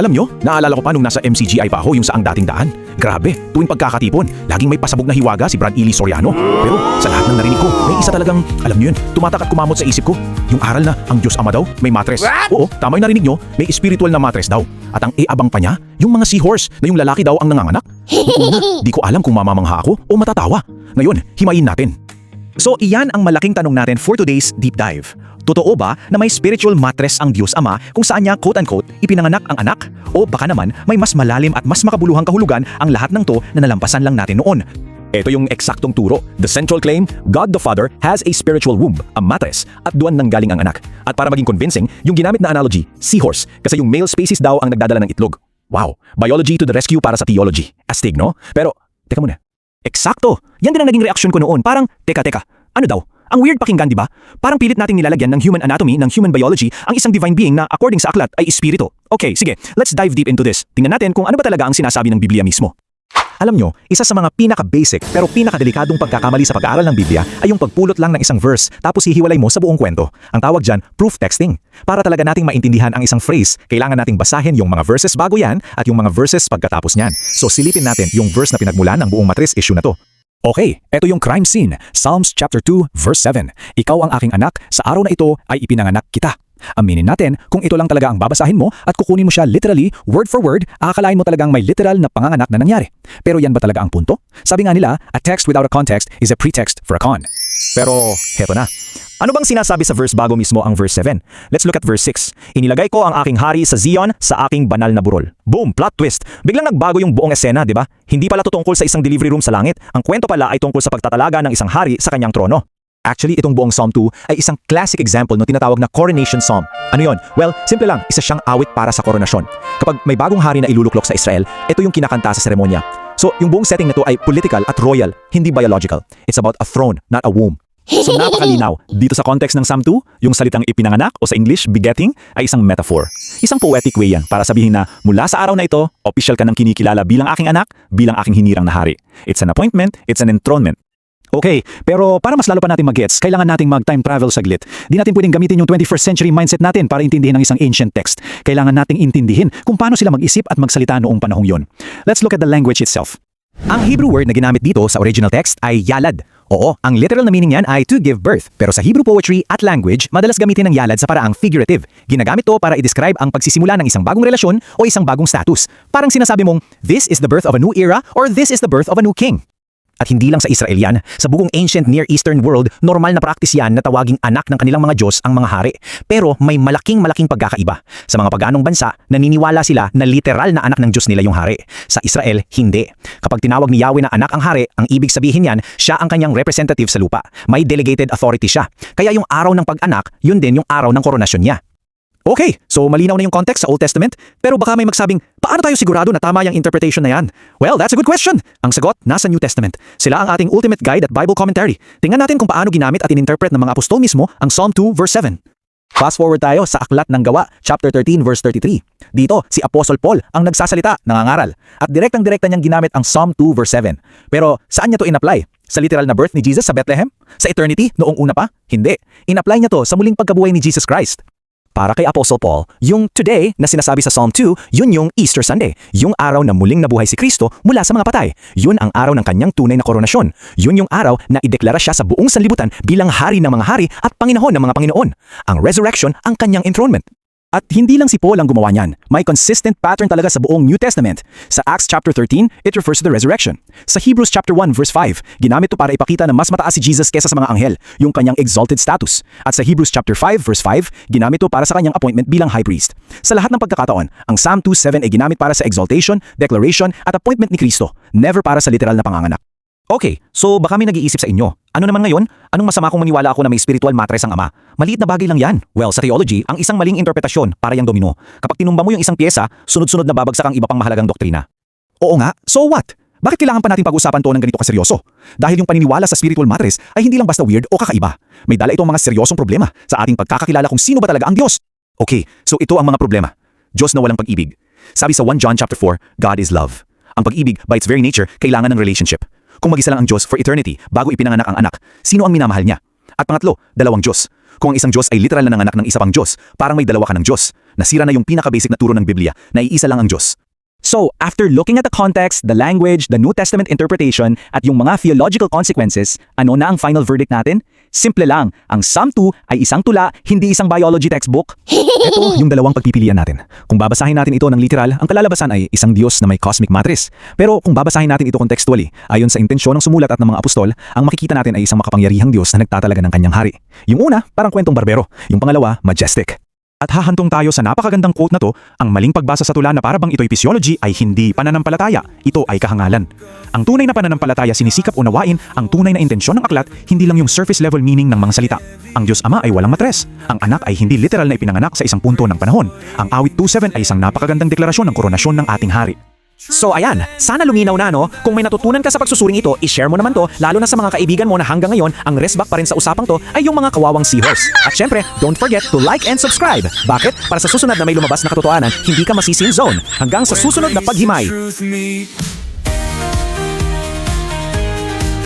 Alam nyo, naalala ko pa nung nasa MCGI pa ako yung saang dating daan. Grabe, tuwing pagkakatipon, laging may pasabog na hiwaga si Brad Ely Soriano. Pero sa lahat ng narinig ko, may isa talagang, alam nyo yun, tumatak at kumamot sa isip ko. Yung aral na ang Diyos Ama daw, may matres. Oo, tama yung narinig nyo, may spiritual na matres daw. At ang iabang pa niya, yung mga seahorse na yung lalaki daw ang nanganganak. Una, di ko alam kung mamamangha ako o matatawa. Ngayon, himayin natin. So iyan ang malaking tanong natin for today's deep dive. Totoo ba na may spiritual mattress ang Diyos Ama kung saan niya quote-unquote ipinanganak ang anak? O baka naman may mas malalim at mas makabuluhang kahulugan ang lahat ng to na nalampasan lang natin noon? Ito yung eksaktong turo. The central claim, God the Father has a spiritual womb, a matres, at duwan nanggaling ang anak. At para maging convincing, yung ginamit na analogy, seahorse, kasi yung male species daw ang nagdadala ng itlog. Wow, biology to the rescue para sa theology. Astig, no? Pero, teka muna. Eksakto! Yan din ang naging reaksyon ko noon. Parang, teka teka, ano daw? Ang weird pakinggan, di ba? Parang pilit nating nilalagyan ng human anatomy, ng human biology, ang isang divine being na according sa aklat ay espiritu. Okay, sige, let's dive deep into this. Tingnan natin kung ano ba talaga ang sinasabi ng Biblia mismo. Alam nyo, isa sa mga pinaka-basic pero pinaka-delikadong pagkakamali sa pag-aaral ng Biblia ay yung pagpulot lang ng isang verse tapos hihiwalay mo sa buong kwento. Ang tawag dyan, proof texting. Para talaga nating maintindihan ang isang phrase, kailangan nating basahin yung mga verses bago yan at yung mga verses pagkatapos niyan. So silipin natin yung verse na pinagmulan ng buong matris issue na to. Okay, eto yung crime scene. Psalms chapter 2, verse 7. Ikaw ang aking anak, sa araw na ito ay ipinanganak kita. Aminin natin, kung ito lang talaga ang babasahin mo at kukunin mo siya literally, word for word, akalain mo talagang may literal na panganganak na nangyari. Pero yan ba talaga ang punto? Sabi nga nila, a text without a context is a pretext for a con. Pero, heto na. Ano bang sinasabi sa verse bago mismo ang verse 7? Let's look at verse 6. Inilagay ko ang aking hari sa Zion sa aking banal na burol. Boom, plot twist. Biglang nagbago yung buong esena, di ba? Hindi pala to tungkol sa isang delivery room sa langit. Ang kwento pala ay tungkol sa pagtatalaga ng isang hari sa kanyang trono. Actually, itong buong Psalm 2 ay isang classic example ng tinatawag na coronation psalm. Ano yon? Well, simple lang, isa siyang awit para sa koronasyon. Kapag may bagong hari na iluluklok sa Israel, ito yung kinakanta sa seremonya. So, yung buong setting na to ay political at royal, hindi biological. It's about a throne, not a womb. So napakalinaw. Dito sa context ng Psalm 2, yung salitang ipinanganak o sa English, begetting, ay isang metaphor. Isang poetic way yan para sabihin na mula sa araw na ito, official ka ng kinikilala bilang aking anak, bilang aking hinirang na hari. It's an appointment, it's an enthronement. Okay, pero para mas lalo pa natin mag-gets, kailangan nating mag-time travel saglit. Di natin pwedeng gamitin yung 21st century mindset natin para intindihin ang isang ancient text. Kailangan nating intindihin kung paano sila mag-isip at magsalita noong panahong yon. Let's look at the language itself. Ang Hebrew word na ginamit dito sa original text ay yalad. Oo, ang literal na meaning niyan ay to give birth. Pero sa Hebrew poetry at language, madalas gamitin ng yalad sa paraang figurative. Ginagamit to para i-describe ang pagsisimula ng isang bagong relasyon o isang bagong status. Parang sinasabi mong, this is the birth of a new era or this is the birth of a new king. At hindi lang sa Israel yan, sa buong ancient Near Eastern world, normal na practice yan na tawaging anak ng kanilang mga Diyos ang mga hari. Pero may malaking malaking pagkakaiba. Sa mga paganong bansa, naniniwala sila na literal na anak ng Diyos nila yung hari. Sa Israel, hindi. Kapag tinawag ni Yahweh na anak ang hari, ang ibig sabihin yan, siya ang kanyang representative sa lupa. May delegated authority siya. Kaya yung araw ng pag-anak, yun din yung araw ng koronasyon niya. Okay, so malinaw na yung context sa Old Testament, pero baka may magsabing, paano tayo sigurado na tama yung interpretation na yan? Well, that's a good question. Ang sagot, nasa New Testament. Sila ang ating ultimate guide at Bible commentary. Tingnan natin kung paano ginamit at ininterpret ng mga apostol mismo ang Psalm 2 verse 7. Fast forward tayo sa Aklat ng Gawa, chapter 13 verse 33. Dito, si Apostle Paul ang nagsasalita, nangangaral. At direktang-direkta niyang ginamit ang Psalm 2 verse 7. Pero saan niya to in-apply? Sa literal na birth ni Jesus sa Bethlehem? Sa eternity, noong una pa? Hindi. In-apply niya to sa muling pagkabuhay ni Jesus Christ. Para kay Apostle Paul, yung today na sinasabi sa Psalm 2, yun yung Easter Sunday, yung araw na muling nabuhay si Kristo mula sa mga patay. Yun ang araw ng kanyang tunay na koronasyon. Yun yung araw na ideklara siya sa buong sanlibutan bilang hari ng mga hari at Panginoon ng mga Panginoon. Ang resurrection ang kanyang enthronement. At hindi lang si Paul ang gumawa niyan. May consistent pattern talaga sa buong New Testament. Sa Acts chapter 13, it refers to the resurrection. Sa Hebrews chapter 1 verse 5, ginamit to para ipakita na mas mataas si Jesus kesa sa mga anghel, yung kanyang exalted status. At sa Hebrews chapter 5 verse 5, ginamit to para sa kanyang appointment bilang high priest. Sa lahat ng pagkakataon, ang Psalm 2:7 ay ginamit para sa exaltation, declaration at appointment ni Kristo, never para sa literal na panganganak. Okay, so baka may nag-iisip sa inyo. Ano naman ngayon? Anong masama kung maniwala ako na may spiritual matres ang ama? Maliit na bagay lang yan. Well, sa theology, ang isang maling interpretasyon para yung domino. Kapag tinumba mo yung isang pyesa, sunod-sunod na babagsak ang iba pang mahalagang doktrina. Oo nga, so what? Bakit kailangan pa natin pag-usapan to ng ganito kaseryoso? Dahil yung paniniwala sa spiritual matres ay hindi lang basta weird o kakaiba. May dala itong mga seryosong problema sa ating pagkakakilala kung sino ba talaga ang Diyos. Okay, so ito ang mga problema. Diyos na walang pag-ibig. Sabi sa 1 John chapter 4, God is love. Ang pag-ibig, by its very nature, kailangan ng relationship. Kung mag-isa lang ang Diyos for eternity bago ipinanganak ang anak, sino ang minamahal niya? At pangatlo, dalawang Diyos. Kung ang isang Diyos ay literal na nanganak ng isa pang Diyos, parang may dalawa ka ng Diyos. Nasira na yung pinaka-basic na turo ng Biblia na iisa lang ang Diyos. So, after looking at the context, the language, the New Testament interpretation, at yung mga theological consequences, ano na ang final verdict natin? Simple lang, ang Psalm 2 ay isang tula, hindi isang biology textbook. Ito yung dalawang pagpipilian natin. Kung babasahin natin ito ng literal, ang kalalabasan ay isang Diyos na may cosmic matrix. Pero kung babasahin natin ito contextually, ayon sa intensyon ng sumulat at ng mga apostol, ang makikita natin ay isang makapangyarihang Diyos na nagtatalaga ng kanyang hari. Yung una, parang kwentong barbero. Yung pangalawa, majestic. At hahantong tayo sa napakagandang quote na to, ang maling pagbasa sa tula na para bang ito'y physiology ay hindi pananampalataya, ito ay kahangalan. Ang tunay na pananampalataya sinisikap unawain ang tunay na intensyon ng aklat, hindi lang yung surface level meaning ng mga salita. Ang Diyos Ama ay walang matres. Ang anak ay hindi literal na ipinanganak sa isang punto ng panahon. Ang awit 2.7 ay isang napakagandang deklarasyon ng koronasyon ng ating hari. So ayan, sana luminaw na no? Kung may natutunan ka sa pagsusuring ito, i-share mo naman to, lalo na sa mga kaibigan mo na hanggang ngayon, ang resback pa rin sa usapang to ay yung mga kawawang seahorse. At syempre, don't forget to like and subscribe. Bakit? Para sa susunod na may lumabas na katotohanan, hindi ka masisi zone. Hanggang sa susunod na paghimay.